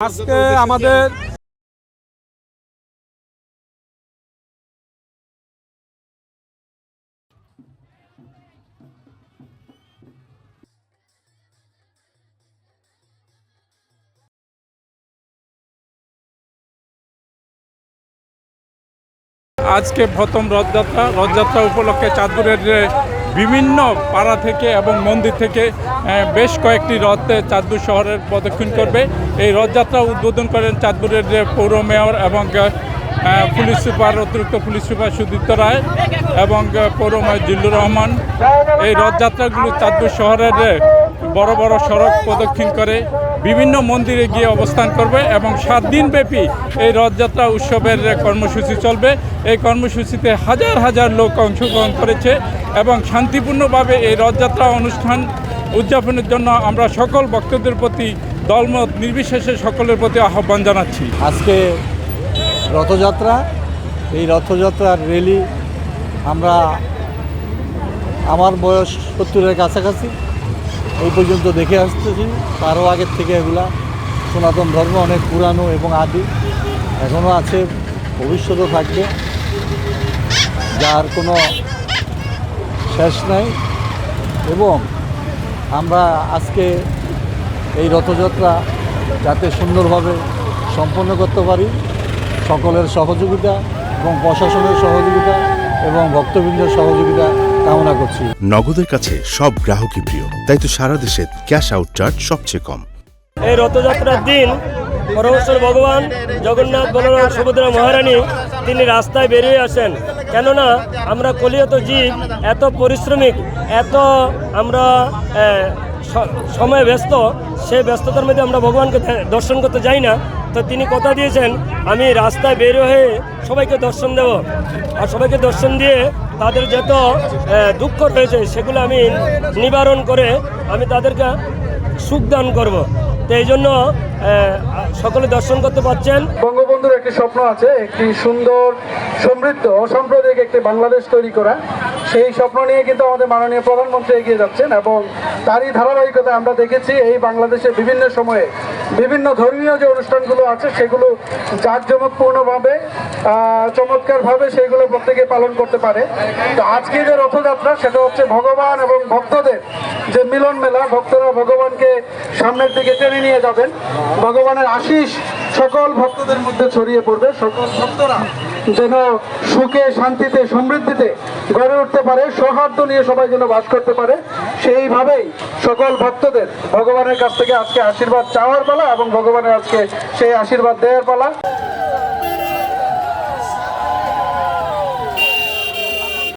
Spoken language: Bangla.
আজকে আমাদের আজকে প্রথম রথযাত্রা রথযাত্রা উপলক্ষে চাঁদপুরের যে বিভিন্ন পাড়া থেকে এবং মন্দির থেকে বেশ কয়েকটি রথ চাঁদপুর শহরের প্রদক্ষিণ করবে। এই রথযাত্রা উদ্বোধন করেন চাঁদপুরের পৌর মেয়র এবং পুলিশ সুপার, অতিরিক্ত পুলিশ সুপার সুদীপ্ত রায় এবং পৌর মেয়র জিল্লুর রহমান। এই রথযাত্রাগুলো চাঁদপুর শহরের বড় বড় সড়ক প্রদক্ষিণ করে। বিভিন্ন মন্দিরে গিয়ে অবস্থান করবে এবং সাত দিনব্যাপী এই রথযাত্রা উৎসবের কর্মসূচি চলবে। এই কর্মসূচিতে হাজার হাজার লোক অংশগ্রহণ করেছে এবং শান্তিপূর্ণভাবে এই রথযাত্রা অনুষ্ঠান উদযাপনের জন্য আমরা সকল ভক্তদের প্রতি দলমত, নির্বিশেষে সকলের প্রতি আহ্বান জানাচ্ছি। আজকে রথযাত্রা, এই রথযাত্রার র্যালি আমরা আমার বয়স সত্তরের কাছাকাছি। এই পর্যন্ত দেখে আসতেছি। তারও আগের থেকে এগুলা সনাতন ধর্ম, অনেক পুরানো এবং আদি এখনও আছে, ভবিষ্যতেও থাকবে। যার কোনো শেষ নাই। এবং আমরা আজকে এই রথযাত্রা যাতে সুন্দরভাবে সম্পন্ন করতে পারি, সকলের সহযোগিতা এবং প্রশাসনের সহযোগিতা এবং ভক্তবৃন্দের সহযোগিতা কামনা করছি। নগদের কাছে সব গ্রাহকই প্রিয় তাই তো সারা দেশে ক্যাশ আউট চার্জ সবচেয়ে কম। এই রথযাত্রার দিন পরমেশ্বর ভগবান জগন্নাথ বলরাম সুভদ্রা মহারানী তিনি রাস্তায় বেরিয়ে আসেন। কেননা আমরা কলিয়ত জীব এত পরিশ্রমিক এত আমরা সময় ব্যস্ত সেই ব্যস্ততার মধ্যে আমরা ভগবানকে দর্শন করতে যাই না। তো তিনি কথা দিয়েছেন, আমি রাস্তায় বের হয়ে সবাইকে দর্শন দেব। আর সবাইকে দর্শন দিয়ে তাদের যত দুঃখ রয়েছে, সেগুলো আমি নিবারণ করে আমি তাদেরকে সুখদান করব। তো এই জন্য সকলে দর্শন করতে পারছেন। বঙ্গবন্ধুর একটি স্বপ্ন আছে, একটি সুন্দর, সমৃদ্ধ, অসাম্প্রদায়িক একটি বাংলাদেশ তৈরি করা। সেই স্বপ্ন নিয়ে কিন্তু আমাদের মাননীয় প্রধানমন্ত্রী এগিয়ে যাচ্ছেন এবং তারই ধারাবাহিকতা আমরা দেখেছি এই বাংলাদেশে বিভিন্ন সময়ে। বিভিন্ন ধর্মীয় যে অনুষ্ঠানগুলো আছে, সেগুলো জাঁকজমকপূর্ণভাবে চমৎকারভাবে সেইগুলো প্রত্যেকে পালন করতে পারে। তো আজকে যে রথযাত্রা, সেটা হচ্ছে ভগবান এবং ভক্তদের যে মিলন মেলা, ভক্তরা ভগবানকে সামনের দিকে টেনে নিয়ে যাবেন। ভগবানের আশিস সকল ভক্তদের মধ্যে ছড়িয়ে পড়বে। সকল ভক্তরা যেন সুখে, শান্তিতে, সমৃদ্ধিতে গড়ে উঠতে পারে, সৌহার্দ্য নিয়ে সবাই যেন বাস করতে পারে, সেইভাবেই সকল ভক্তদের ভগবানের কাছ থেকে আজকে আশীর্বাদ চাওয়ার পালা এবং ভগবানের আজকে সেই আশীর্বাদ দেওয়ার পালা।